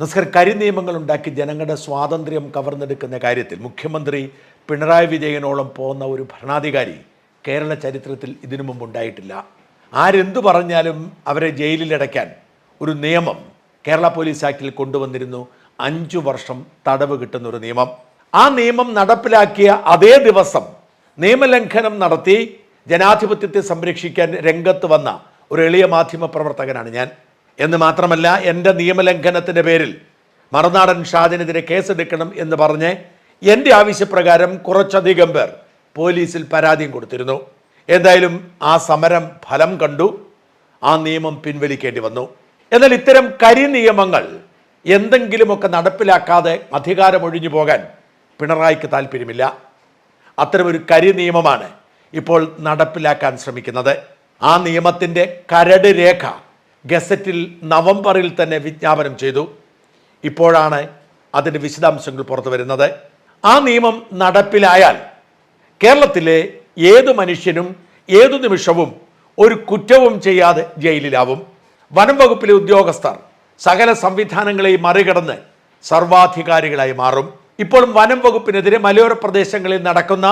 നസ്കർ കരി നിയമങ്ങൾ ഉണ്ടാക്കി ജനങ്ങളുടെ സ്വാതന്ത്ര്യം കവർന്നെടുക്കുന്ന കാര്യത്തിൽ മുഖ്യമന്ത്രി പിണറായി വിജയനോളം പോകുന്ന ഒരു ഭരണാധികാരി കേരള ചരിത്രത്തിൽ ഇതിനു മുമ്പ് ഉണ്ടായിട്ടില്ല. ആരെന്തു പറഞ്ഞാലും അവരെ ജയിലിലടയ്ക്കാൻ ഒരു നിയമം കേരള പോലീസ് ആക്ടിൽ കൊണ്ടുവന്നിരുന്നു. അഞ്ചു വർഷം തടവ് കിട്ടുന്ന ഒരു നിയമം. ആ നിയമം നടപ്പിലാക്കിയ അതേ ദിവസം നിയമലംഘനം നടത്തി ജനാധിപത്യത്തെ സംരക്ഷിക്കാൻ രംഗത്ത് വന്ന ഒരു എളിയ മാധ്യമ പ്രവർത്തകനാണ് ഞാൻ. എന്ന് മാത്രമല്ല എന്റെ നിയമലംഘനത്തിന്റെ പേരിൽ മറുനാടൻ ഷാദിനെതിരെ കേസെടുക്കണം എന്ന് പറഞ്ഞ് എന്റെ ആവശ്യപ്രകാരം കുറച്ചധികം പേർ പോലീസിൽ പരാതിയും കൊടുത്തിരുന്നു. എന്തായാലും ആ സമരം ഫലം കണ്ടു. ആ നിയമം പിൻവലിക്കേണ്ടി വന്നു. എന്നാൽ ഇത്തരം കരി നിയമങ്ങൾ എന്തെങ്കിലുമൊക്കെ നടപ്പിലാക്കാതെ അധികാരമൊഴിഞ്ഞു പോകാൻ പിണറായിക്ക് താല്പര്യമില്ല. അത്തരമൊരു കരി നിയമമാണ് ഇപ്പോൾ നടപ്പിലാക്കാൻ ശ്രമിക്കുന്നത്. ആ നിയമത്തിന്റെ കരട് രേഖ ഗസറ്റിൽ നവംബറിൽ തന്നെ വിജ്ഞാപനം ചെയ്തു. ഇപ്പോഴാണ് അതിന്റെ വിശദാംശങ്ങൾ പുറത്തു വരുന്നത്. ആ നിയമം നടപ്പിലായാൽ കേരളത്തിലെ ഏത് മനുഷ്യനും ഏതു നിമിഷവും ഒരു കുറ്റവും ചെയ്യാതെ ജയിലിലാവും. വനം വകുപ്പിലെ ഉദ്യോഗസ്ഥർ സകല സംവിധാനങ്ങളെയും മറികടന്ന് സർവാധികാരികളായി മാറും. ഇപ്പോൾ വനം വകുപ്പിനെതിരെ മലയോര പ്രദേശങ്ങളിൽ നടക്കുന്ന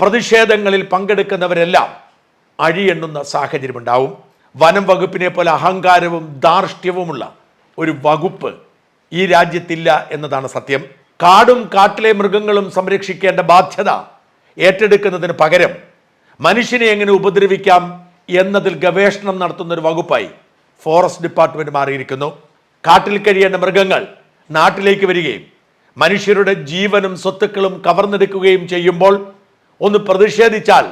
പ്രതിഷേധങ്ങളിൽ പങ്കെടുക്കുന്നവരെല്ലാം അഴിയെണ്ണുന്ന സാഹചര്യമുണ്ടാവും. വനം വകുപ്പിനെ പോലെ അഹങ്കാരവും ധാർഷ്ട്യവുമുള്ള ഒരു വകുപ്പ് ഈ രാജ്യത്തില്ല എന്നതാണ് സത്യം. കാടും കാട്ടിലെ മൃഗങ്ങളും സംരക്ഷിക്കേണ്ട ബാധ്യത ഏറ്റെടുക്കുന്നതിന് പകരം മനുഷ്യനെ എങ്ങനെ ഉപദ്രവിക്കാം എന്നതിൽ ഗവേഷണം നടത്തുന്ന ഒരു വകുപ്പായി ഫോറസ്റ്റ് ഡിപ്പാർട്ട്മെന്റ് മാറിയിരിക്കുന്നു. കാട്ടിൽ കഴിയേണ്ട മൃഗങ്ങൾ നാട്ടിലേക്ക് വരികയും മനുഷ്യരുടെ ജീവനും സ്വത്തുക്കളും കവർന്നെടുക്കുകയും ചെയ്യുമ്പോൾ ഒന്ന് പ്രതിഷേധിച്ചാൽ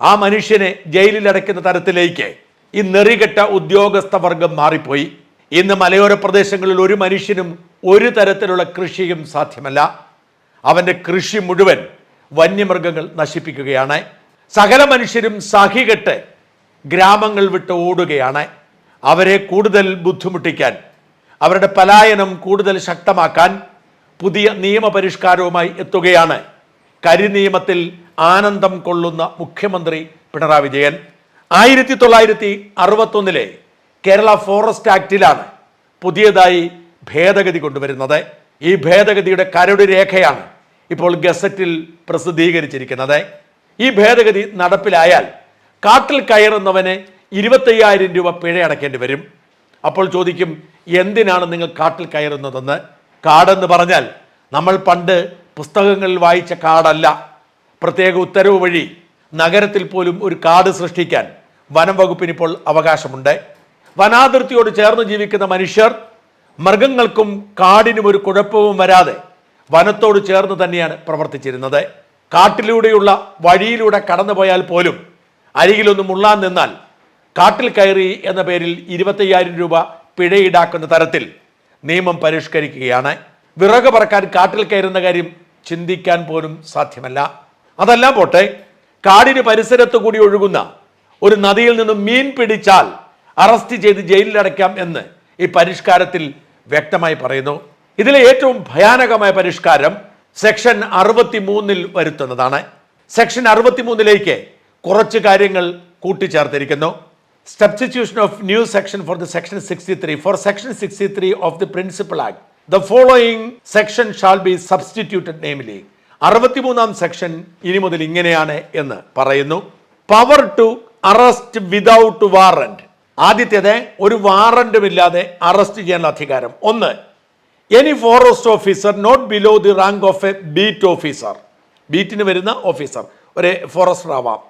ആ മനുഷ്യനെ ജയിലിൽ അടയ്ക്കുന്ന തരത്തിലേക്ക് ഈ നെറികെട്ട ഉദ്യോഗസ്ഥ വർഗം മാറിപ്പോയി. ഇന്ന് മലയോര പ്രദേശങ്ങളിൽ ഒരു മനുഷ്യനും ഒരു തരത്തിലുള്ള കൃഷിയും സാധ്യമല്ല. അവന്റെ കൃഷി മുഴുവൻ വന്യമൃഗങ്ങൾ നശിപ്പിക്കുകയാണ്. സകല മനുഷ്യരും സഹികെട്ട് ഗ്രാമങ്ങൾ വിട്ട് ഓടുകയാണ്. അവരെ കൂടുതൽ ബുദ്ധിമുട്ടിക്കാൻ അവരുടെ പലായനം കൂടുതൽ ശക്തമാക്കാൻ പുതിയ നിയമപരിഷ്കാരവുമായി എത്തുകയാണ്. കരിനിയമത്തിൽ ആനന്ദം കൊള്ളുന്ന മുഖ്യമന്ത്രി പിണറായി വിജയൻ. ആയിരത്തി തൊള്ളായിരത്തി അറുപത്തൊന്നിലെ കേരള ഫോറസ്റ്റ് ആക്ടിലാണ് പുതിയതായി ഭേദഗതി കൊണ്ടുവരുന്നത്. ഈ ഭേദഗതിയുടെ കരട് രേഖയാണ് ഇപ്പോൾ ഗസറ്റിൽ പ്രസിദ്ധീകരിച്ചിരിക്കുന്നത്. ഈ ഭേദഗതി നടപ്പിലായാൽ കാട്ടിൽ കയറുന്നവന് ഇരുപത്തയ്യായിരം രൂപ പിഴ അടയ്ക്കേണ്ടി വരും. അപ്പോൾ ചോദിക്കും എന്തിനാണ് നിങ്ങൾ കാട്ടിൽ കയറുന്നതെന്ന്? കാടെന്ന് പറഞ്ഞാൽ നമ്മൾ പണ്ട് പുസ്തകങ്ങളിൽ വായിച്ച കാടല്ല. പ്രത്യേക ഉത്തരവ് വഴി നഗരത്തിൽ പോലും ഒരു കാട് സൃഷ്ടിക്കാൻ വനം വകുപ്പിന് ഇപ്പോൾ അവകാശമുണ്ട്. വനാതിർത്തിയോട് ചേർന്ന് ജീവിക്കുന്ന മനുഷ്യർ മൃഗങ്ങൾക്കും കാടിനും ഒരു കുഴപ്പവും വരാതെ വനത്തോട് ചേർന്ന് തന്നെയാണ് പ്രവർത്തിച്ചിരുന്നത്. കാട്ടിലൂടെയുള്ള വഴിയിലൂടെ കടന്നുപോയാൽ പോലും അരികിലൊന്നും ഉള്ളാൻ നിന്നാൽ കാട്ടിൽ കയറി എന്ന പേരിൽ ഇരുപത്തയ്യായിരം രൂപ പിഴ ഈടാക്കുന്ന തരത്തിൽ നിയമം പരിഷ്കരിക്കുകയാണ്. വിറക് പറക്കാൻ കാട്ടിൽ കയറുന്ന കാര്യം ചിന്തിക്കാൻ പോലും സാധ്യമല്ല. അതെല്ലാം പോട്ടെ കാടിന് പരിസരത്ത് കൂടി ഒഴുകുന്ന ഒരു നദിയിൽ നിന്നും മീൻ പിടിച്ചാൽ അറസ്റ്റ് ചെയ്ത് ജയിലിലടയ്ക്കാം എന്ന് ഈ പരിഷ്കാരത്തിൽ വ്യക്തമായി പറയുന്നു. ഇതിലെ ഏറ്റവും ഭയാനകമായ പരിഷ്കാരം സെക്ഷൻ അറുപത്തി മൂന്നിൽ വരുത്തുന്നതാണ്. സെക്ഷൻ അറുപത്തി മൂന്നിലേക്ക് കുറച്ച് കാര്യങ്ങൾ കൂട്ടിച്ചേർത്തിരിക്കുന്നു. Substitution of new section for the section sixty three 63 section sixty 63 of the principal act the following section shall be substituted namely അറുപത്തിമൂന്നാം section ഇനി മുതൽ ഇങ്ങനെയാണ് എന്ന് പറയുന്നു. Power to arrest without warrant ആദ്യത്തേത് ഒരു വാറന്റും ഇല്ലാതെ അറസ്റ്റ് ചെയ്യാനുള്ള അധികാരം ഒന്ന് any forest officer not below the rank of a beat officer ബീറ്റിന് വരുന്ന ഓഫീസർ ഒരു ഫോറസ്റ്റർ ആവാം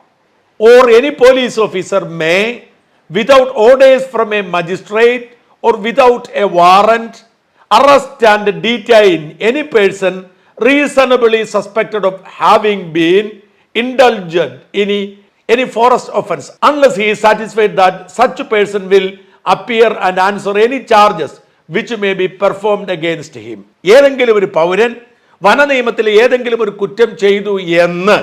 or any police officer may, without orders from a magistrate or without a warrant, arrest and detain any person reasonably suspected of having been indulged in any, forest offense unless he is satisfied that such person will appear and answer any charges which may be performed against him. ഏതെങ്കിലും ഒരു പൗരൻ വന നിയമത്തിൽ ഏതെങ്കിലും ഒരു കുറ്റം ചെയ്തു എന്ന്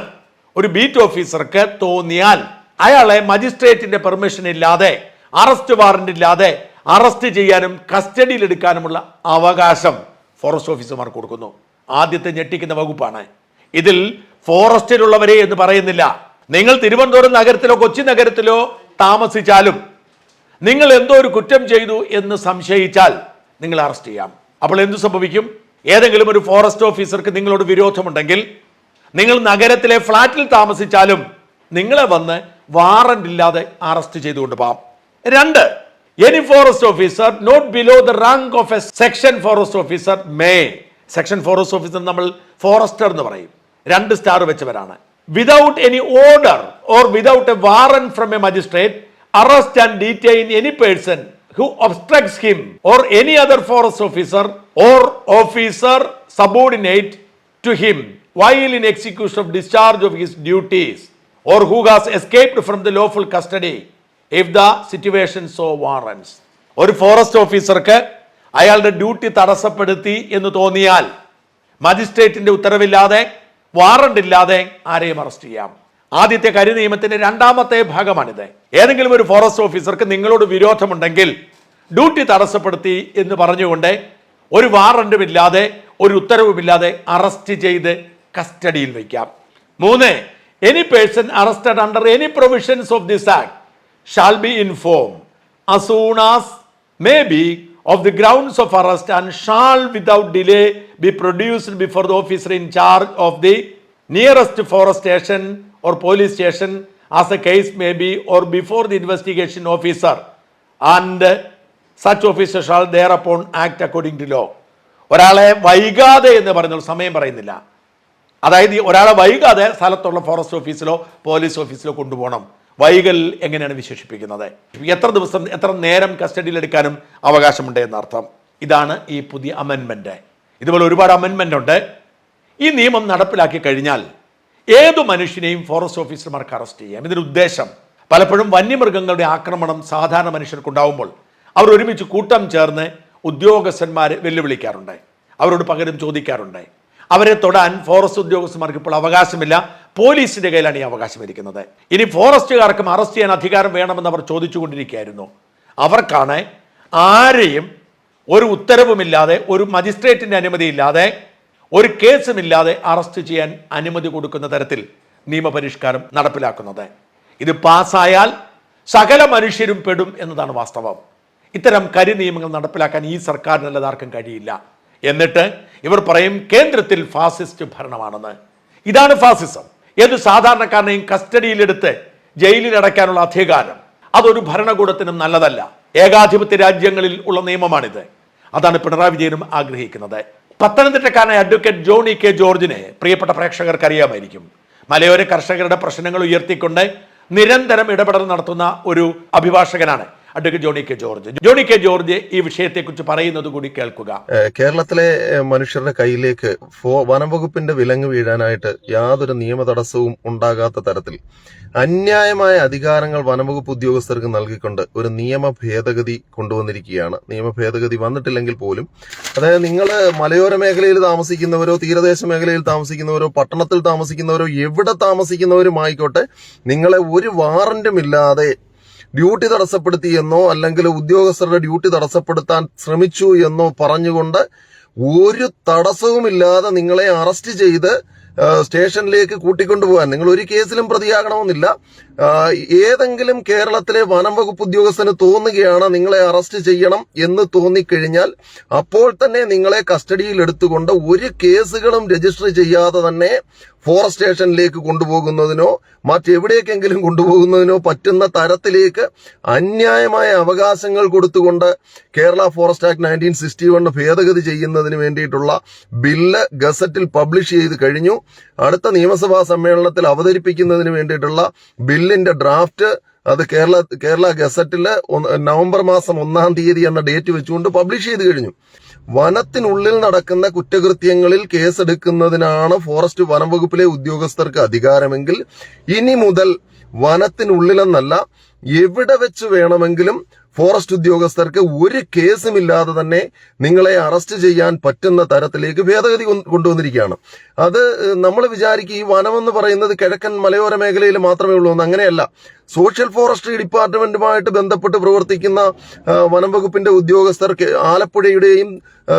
ഒരു ബീറ്റ് ഓഫീസർക്ക് തോന്നിയാൽ അയാളെ മജിസ്ട്രേറ്റിന്റെ പെർമിഷൻ ഇല്ലാതെ അറസ്റ്റ് വാറന്റ് ഇല്ലാതെ അറസ്റ്റ് ചെയ്യാനും കസ്റ്റഡിയിൽ എടുക്കാനുമുള്ള അവകാശം ഫോറസ്റ്റ് ഓഫീസർമാർ കൊടുക്കുന്നു. ആദ്യത്തെ ഞെട്ടിക്കുന്ന വകുപ്പാണ്. ഇതിൽ ഫോറസ്റ്റിലുള്ളവരെ എന്ന് പറയുന്നില്ല. നിങ്ങൾ തിരുവനന്തപുരം നഗരത്തിലോ കൊച്ചി നഗരത്തിലോ താമസിച്ചാലും നിങ്ങൾ എന്തോ ഒരു കുറ്റം ചെയ്തു എന്ന് സംശയിച്ചാൽ നിങ്ങൾ അറസ്റ്റ് ചെയ്യാം. അപ്പോൾ എന്തു സംഭവിക്കും? ഏതെങ്കിലും ഒരു ഫോറസ്റ്റ് ഓഫീസർക്ക് നിങ്ങളോട് വിരോധമുണ്ടെങ്കിൽ നിങ്ങൾ നഗരത്തിലെ ഫ്ളാറ്റിൽ താമസിച്ചാലും നിങ്ങളെ വന്ന് വാറന്റ് ഇല്ലാതെ അറസ്റ്റ് ചെയ്തുകൊണ്ട് പോകാം. രണ്ട് any forest officer not below the rank of a section forest officer may section forest officer നമ്മൾ ഫോറസ്റ്റർ എന്ന് പറയും. രണ്ട് സ്റ്റാർ വെച്ചവരാണ്. Without any order or without a warrant from a magistrate, arrest and detain any person who obstructs him or any other forest officer or officer subordinate to him while in execution of discharge of his duties or who has escaped from the lawful custody if the situation so warrants ഒരു forest ഓഫീസർക്ക് അയാളുടെ duty തടസ്സപ്പെടുത്തി എന്ന് തോന്നിയാൽ മജിസ്ട്രേറ്റിന്റെ ഉത്തരവില്ലാതെ warrant ഇല്ലാതെ ആരെയും arrest ചെയ്യാം. ആദ്യത്തെ കരി നിയമത്തിന്റെ രണ്ടാമത്തെ ഭാഗമാണിത്. ഏതെങ്കിലും ഒരു ഫോറസ്റ്റ് ഓഫീസർക്ക് നിങ്ങളോട് വിരോധമുണ്ടെങ്കിൽ ഡ്യൂട്ടി തടസ്സപ്പെടുത്തി എന്ന് പറഞ്ഞുകൊണ്ട് ഒരു വാറണ്ടും ഇല്ലാതെ ഒരു ഉത്തരവുമില്ലാതെ അറസ്റ്റ് ചെയ്ത് കസ്റ്റഡിയിൽ വയ്ക്കാം. മൂന്ന് any person arrested under any provisions of this act shall be inform as soon as may be of the grounds of arrest and shall without delay be produced before the officer in charge of the nearest forest station or police station as the case may be or before the investigation officer and such officer shall thereupon act according to law ഒരാളെ വൈകാതെ എന്ന് പറയുന്ന സമയം പറയുന്നില്ല അതായത് ഒരാളെ വൈകാതെ സ്ഥലത്തുള്ള ഫോറസ്റ്റ് ഓഫീസിലോ പോലീസ് ഓഫീസിലോ കൊണ്ടുപോകണം വൈകൽ എങ്ങനെയാണ് വിശേഷിപ്പിക്കുന്നത്? എത്ര ദിവസം എത്ര നേരം കസ്റ്റഡിയിൽ എടുക്കാനും അവകാശമുണ്ട് എന്നർത്ഥം. ഇതാണ് ഈ പുതിയ അമെൻമെന്റ് ഇതുപോലെ ഒരുപാട് അമെൻമെന്റ് ഉണ്ട്. ഈ നിയമം നടപ്പിലാക്കി കഴിഞ്ഞാൽ ഏതു മനുഷ്യനെയും ഫോറസ്റ്റ് ഓഫീസർമാർക്ക് അറസ്റ്റ് ചെയ്യാം. ഇതിന്റെ ഉദ്ദേശം പലപ്പോഴും വന്യമൃഗങ്ങളുടെ ആക്രമണം സാധാരണ മനുഷ്യർക്കുണ്ടാവുമ്പോൾ അവർ ഒരുമിച്ച് കൂട്ടം ചേർന്ന് ഉദ്യോഗസ്ഥന്മാരെ വെല്ലുവിളിക്കാറുണ്ട്. അവരോട് പകരം ചോദിക്കാറുണ്ട്. അവരെ തൊടാൻ ഫോറസ്റ്റ് ഉദ്യോഗസ്ഥന്മാർക്ക് ഇപ്പോൾ അവകാശമില്ല. പോലീസിന്റെ കയ്യിലാണ് ഈ അവകാശം ഇരിക്കുന്നത്. ഇനി ഫോറസ്റ്റുകാർക്കും അറസ്റ്റ് ചെയ്യാൻ അധികാരം വേണമെന്ന് അവർ ചോദിച്ചുകൊണ്ടിരിക്കുകയായിരുന്നു. അവർക്കാണ് ആരെയും ഒരു ഉത്തരവുമില്ലാതെ ഒരു മജിസ്ട്രേറ്റിന്റെ അനുമതിയില്ലാതെ ഒരു കേസുമില്ലാതെ അറസ്റ്റ് ചെയ്യാൻ അനുമതി കൊടുക്കുന്ന തരത്തിൽ നിയമപരിഷ്കാരം നടപ്പിലാക്കുന്നത്. ഇത് പാസ്സായാൽ സകല മനുഷ്യരും പെടും എന്നതാണ് വാസ്തവം. ഇത്തരം കരി നിയമങ്ങൾ നടപ്പിലാക്കാൻ ഈ സർക്കാരിനല്ലാതെ ആർക്കും കഴിയില്ല. എന്നിട്ട് ഇവർ പറയും കേന്ദ്രത്തിൽ ഫാസിസ്റ്റ് ഭരണമാണെന്ന്. ഇതാണ് ഫാസിസം. ഏത് സാധാരണക്കാരനെയും കസ്റ്റഡിയിലെടുത്ത് ജയിലിൽ അടയ്ക്കാനുള്ള അധികാരം. അതൊരു ഭരണകൂടത്തിനും നല്ലതല്ല. ഏകാധിപത്യ രാജ്യങ്ങളിൽ ഉള്ള നിയമമാണിത്. അതാണ് പിണറായി വിജയനും ആഗ്രഹിക്കുന്നത്. പത്തനംതിട്ടക്കാരനായ അഡ്വക്കേറ്റ് ജോണി കെ ജോർജിനെ പ്രിയപ്പെട്ട പ്രേക്ഷകർക്ക് അറിയാമായിരിക്കും മലയോര കർഷകരുടെ പ്രശ്നങ്ങൾ ഉയർത്തിക്കൊണ്ട് നിരന്തരം ഇടപെടൽ നടത്തുന്ന ഒരു അഭിഭാഷകനാണ് advocate Johny K George. Johny K George ഈ വിഷയത്തെ വിഷയത്തെക്കുറിച്ച് പറയുന്നത് കൂടി കേൾക്കുക. കേരളത്തിലെ മനുഷ്യരുടെ കയ്യിലേക്ക് വനംവകുപ്പിന്റെ വിലങ്ങ് വീഴാനായിട്ട് യാതൊരു നിയമ തടസ്സവും ഉണ്ടാകാത്ത തരത്തിൽ അന്യായമായ അധികാരങ്ങൾ വനംവകുപ്പ് ഉദ്യോഗസ്ഥർക്ക് നൽകിക്കൊണ്ട് ഒരു നിയമ ഭേദഗതി കൊണ്ടുവന്നിരിക്കുകയാണ്. നിയമ ഭേദഗതി വന്നിട്ടില്ലെങ്കിൽ പോലും അതായത് നിങ്ങൾ മലയോര മേഖലയിൽ താമസിക്കുന്നവരോ തീരദേശ മേഖലയിൽ താമസിക്കുന്നവരോ പട്ടണത്തിൽ താമസിക്കുന്നവരോ എവിടെ താമസിക്കുന്നവരുമായിക്കോട്ടെ നിങ്ങളെ ഒരു വാറന്റും ഇല്ലാതെ ഡ്യൂട്ടി തടസ്സപ്പെടുത്തി എന്നോ അല്ലെങ്കിൽ ഉദ്യോഗസ്ഥരുടെ ഡ്യൂട്ടി തടസ്സപ്പെടുത്താൻ ശ്രമിച്ചു എന്നോ പറഞ്ഞുകൊണ്ട് ഒരു തടസ്സവുമില്ലാതെ നിങ്ങളെ അറസ്റ്റ് ചെയ്ത് സ്റ്റേഷനിലേക്ക് കൂട്ടിക്കൊണ്ടുപോകാൻ. നിങ്ങൾ ഒരു കേസിലും പ്രതിയാകണമെന്നില്ല. ഏതെങ്കിലും കേരളത്തിലെ വനം വകുപ്പ് ഉദ്യോഗസ്ഥന് തോന്നുകയാണ് നിങ്ങളെ അറസ്റ്റ് ചെയ്യണം എന്ന് തോന്നിക്കഴിഞ്ഞാൽ അപ്പോൾ തന്നെ നിങ്ങളെ കസ്റ്റഡിയിൽ എടുത്തുകൊണ്ട് ഒരു കേസുകളും രജിസ്റ്റർ ചെയ്യാതെ തന്നെ ഫോറസ്റ്റ് സ്റ്റേഷനിലേക്ക് കൊണ്ടുപോകുന്നതിനോ മറ്റെവിടേക്കെങ്കിലും കൊണ്ടുപോകുന്നതിനോ പറ്റുന്ന തരത്തിലേക്ക് അന്യായമായ അവകാശങ്ങൾ കൊടുത്തുകൊണ്ട് Kerala forest act nineteen sixty one ഭേദഗതി ചെയ്യുന്നതിന് വേണ്ടിയിട്ടുള്ള ബില്ല് ഗസറ്റിൽ പബ്ലിഷ് ചെയ്ത് കഴിഞ്ഞു. അടുത്ത നിയമസഭാ സമ്മേളനത്തിൽ അവതരിപ്പിക്കുന്നതിന് വേണ്ടിയിട്ടുള്ള ബില്ലിന്റെ ഡ്രാഫ്റ്റ് അത് കേരള കേരള ഗസറ്റിൽ നവംബർ മാസം ഒന്നാം തീയതി എന്ന ഡേറ്റ് വെച്ചുകൊണ്ട് പബ്ലിഷ് ചെയ്ത് കഴിഞ്ഞു. വനത്തിനുള്ളിൽ നടക്കുന്ന കുറ്റകൃത്യങ്ങളിൽ കേസെടുക്കുന്നതിനാണ് ഫോറസ്റ്റ് വനം വകുപ്പിലെ ഉദ്യോഗസ്ഥർക്ക് അധികാരമെങ്കിൽ ഇനി മുതൽ വനത്തിനുള്ളിലെന്നല്ല എവിടെ വെച്ച് വേണമെങ്കിലും ഫോറസ്റ്റ് ഉദ്യോഗസ്ഥർക്ക് ഒരു കേസും ഇല്ലാതെ തന്നെ നിങ്ങളെ അറസ്റ്റ് ചെയ്യാൻ പറ്റുന്ന തരത്തിലേക്ക് ഭേദഗതി കൊണ്ടുവന്നിരിക്കുകയാണ്. അത് നമ്മൾ വിചാരിക്കും ഈ വനം എന്ന് പറയുന്നത് കിഴക്കൻ മലയോര മേഖലയിൽ മാത്രമേ ഉള്ളൂ എന്ന്. അങ്ങനെയല്ല. സോഷ്യൽ ഫോറസ്ട്രി ഡിപ്പാർട്ട്മെന്റുമായിട്ട് ബന്ധപ്പെട്ട് പ്രവർത്തിക്കുന്ന വനം വകുപ്പിന്റെ ഉദ്യോഗസ്ഥർ ആലപ്പുഴയുടെയും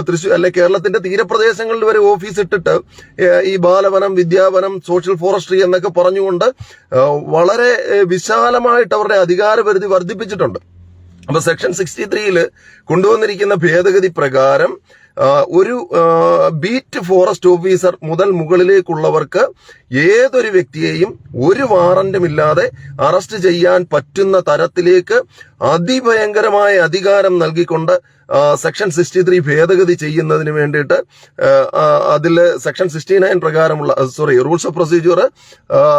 തൃശ്ശൂർ അല്ലെ കേരളത്തിന്റെ തീരപ്രദേശങ്ങളിൽ വരെ ഓഫീസ് ഇട്ടിട്ട് ഈ ബാലവനം വിദ്യാവനം സോഷ്യൽ ഫോറസ്ട്രി എന്നൊക്കെ പറഞ്ഞുകൊണ്ട് വളരെ വിശാലമായിട്ട് അവരുടെ അധികാരപരിധി വർദ്ധിപ്പിച്ചിട്ടുണ്ട്. അപ്പൊ സെക്ഷൻ സിക്സ്റ്റി ത്രീയിൽ കൊണ്ടുവന്നിരിക്കുന്ന ഭേദഗതി പ്രകാരം ഒരു ബീറ്റ് ഫോറസ്റ്റ് ഓഫീസർ മുതൽ മുകളിലേക്കുള്ളവർക്ക് ഏതൊരു വ്യക്തിയെയും ഒരു വാറന്റും ഇല്ലാതെ അറസ്റ്റ് ചെയ്യാൻ പറ്റുന്ന തരത്തിലേക്ക് അതിഭയങ്കരമായ അധികാരം നൽകിക്കൊണ്ട് സെക്ഷൻ സിക്സ്റ്റി ത്രീ ഭേദഗതി ചെയ്യുന്നതിന് വേണ്ടിയിട്ട് അതിൽ സെക്ഷൻ സിക്സ്റ്റി നയൻ പ്രകാരമുള്ള sorry rules of procedure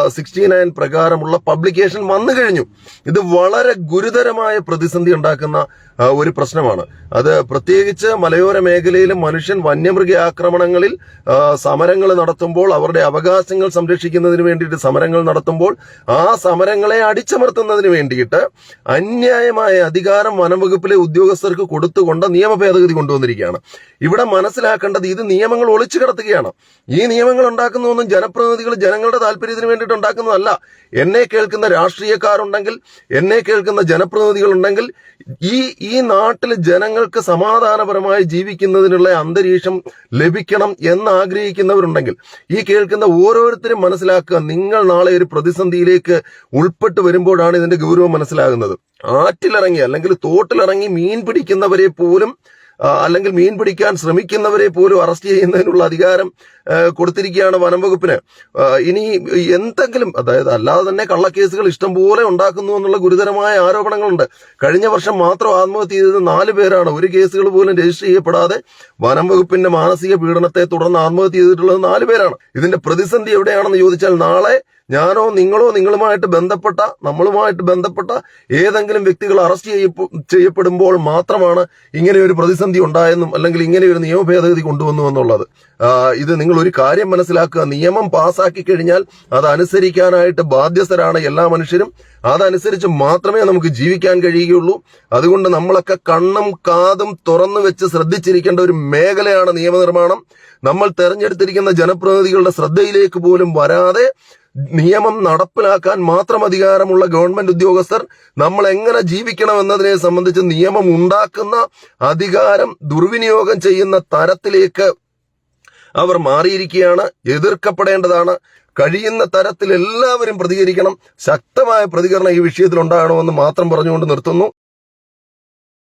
sixty nine പ്രകാരമുള്ള പബ്ലിക്കേഷൻ വന്നു കഴിഞ്ഞു. ഇത് വളരെ ഗുരുതരമായ പ്രതിസന്ധി ഉണ്ടാക്കുന്ന ഒരു പ്രശ്നമാണ്. അത് പ്രത്യേകിച്ച് മലയോര മേഖലയിലും മനുഷ്യൻ വന്യമൃഗ ആക്രമണങ്ങളിൽ സമരങ്ങൾ നടത്തുമ്പോൾ അവരുടെ അവകാശങ്ങൾ സംരക്ഷിക്കുന്നതിന് വേണ്ടിയിട്ട് സമരങ്ങൾ നടത്തുമ്പോൾ ആ സമരങ്ങളെ അടിച്ചമർത്തുന്നതിന് വേണ്ടിയിട്ട് അന്യായമായ അധികാരം വനംവകുപ്പിലെ ഉദ്യോഗസ്ഥർക്ക് കൊടുത്തുകൊണ്ട് നിയമ ഭേദഗതി കൊണ്ടുവന്നിരിക്കുകയാണ്. ഇവിടെ മനസ്സിലാക്കേണ്ടത് ഇത് നിയമങ്ങൾ ഒളിച്ചു കിടത്തുകയാണ്. ഈ നിയമങ്ങൾ ഉണ്ടാക്കുന്നതൊന്നും ജനപ്രതിനിധികൾ ജനങ്ങളുടെ താല്പര്യത്തിന് വേണ്ടിയിട്ട് ഉണ്ടാക്കുന്നതല്ല. എന്നെ കേൾക്കുന്ന രാഷ്ട്രീയക്കാരുണ്ടെങ്കിൽ എന്നെ കേൾക്കുന്ന ജനപ്രതിനിധികൾ ഉണ്ടെങ്കിൽ ഈ ഈ നാട്ടിൽ ജനങ്ങൾക്ക് സമാധാനപരമായി ജീവിക്കുന്നതിനുള്ള അന്തരീക്ഷം ലഭിക്കണം എന്ന് ആഗ്രഹിക്കുന്നവരുണ്ടെങ്കിൽ ഈ കേൾക്കുന്ന ഓരോരുത്തരും മനസ്സിലാക്കുക നിങ്ങൾ നാളെ ഒരു പ്രതിസന്ധിയിലേക്ക് ഉൾപ്പെട്ട് വരുമ്പോഴാണ് ഇതിന്റെ ഗൗരവം മനസ്സിലാകുന്നത്. ആറ്റിലിറങ്ങി അല്ലെങ്കിൽ തോട്ടിലിറങ്ങി മീൻ പിടിക്കുന്നവരെ പോലും അല്ലെങ്കിൽ മീൻ പിടിക്കാൻ ശ്രമിക്കുന്നവരെ പോലും അറസ്റ്റ് ചെയ്യുന്നതിനുള്ള അധികാരം കൊടുത്തിരിക്കുകയാണ് വനം വകുപ്പിന് ഇനി എന്തെങ്കിലും അതായത് അല്ലാതെ തന്നെ കള്ളക്കേസുകൾ ഇഷ്ടംപോലെ ഉണ്ടാക്കുന്നു എന്നുള്ള ഗുരുതരമായ ആരോപണങ്ങളുണ്ട്. കഴിഞ്ഞ വർഷം മാത്രം ആത്മഹത്യ ചെയ്തത് നാല് പേരാണ്. ഒരു കേസുകൾ പോലും രജിസ്റ്റർ ചെയ്യപ്പെടാതെ വനം വകുപ്പിന്റെ മാനസിക പീഡനത്തെ തുടർന്ന് ആത്മഹത്യ ചെയ്തിട്ടുള്ളത് നാല് പേരാണ്. ഇതിന്റെ പ്രതിസന്ധി എവിടെയാണെന്ന് ചോദിച്ചാൽ നാളെ ഞാനോ നിങ്ങളോ നിങ്ങളുമായിട്ട് ബന്ധപ്പെട്ട നമ്മളുമായിട്ട് ബന്ധപ്പെട്ട ഏതെങ്കിലും വ്യക്തികൾ അറസ്റ്റ് ചെയ്യപ്പെ- ചെയ്യപ്പെടുമ്പോൾ മാത്രമാണ് ഇങ്ങനെ ഒരു പ്രതിസന്ധി ഉണ്ടായെന്നും അല്ലെങ്കിൽ ഇങ്ങനെ ഒരു നിയമ ഭേദഗതി കൊണ്ടുവന്നു എന്നുള്ളത്. ഇത് നിങ്ങൾ ഒരു കാര്യം മനസ്സിലാക്കുക. നിയമം പാസ്സാക്കി കഴിഞ്ഞാൽ അത് അനുസരിക്കാനായിട്ട് ബാധ്യസ്ഥരാണ് എല്ലാ മനുഷ്യരും. അതനുസരിച്ച് മാത്രമേ നമുക്ക് ജീവിക്കാൻ കഴിയുകയുള്ളൂ. അതുകൊണ്ട് നമ്മളൊക്കെ കണ്ണും കാതും തുറന്നു വെച്ച് ശ്രദ്ധിച്ചിരിക്കേണ്ട ഒരു മേഖലയാണ് നിയമനിർമ്മാണം. നമ്മൾ തെരഞ്ഞെടുത്തിരിക്കുന്ന ജനപ്രതിനിധികളുടെ ശ്രദ്ധയിലേക്ക് പോലും വരാതെ നിയമം നടപ്പിലാക്കാൻ മാത്രം അധികാരമുള്ള ഗവൺമെന്റ് ഉദ്യോഗസ്ഥർ നമ്മൾ എങ്ങനെ ജീവിക്കണം എന്നതിനെ സംബന്ധിച്ച് നിയമം ഉണ്ടാക്കുന്ന അധികാരം ദുർവിനിയോഗം ചെയ്യുന്ന തരത്തിലേക്ക് അവർ മാറിയിരിക്കുകയാണ്. എതിർക്കപ്പെടേണ്ടതാണ്. കഴിയുന്ന തരത്തിൽ എല്ലാവരും പ്രതികരിക്കണം. ശക്തമായ പ്രതികരണം ഈ വിഷയത്തിൽ ഉണ്ടാകണമെന്ന് മാത്രം പറഞ്ഞുകൊണ്ട് നിർത്തുന്നു.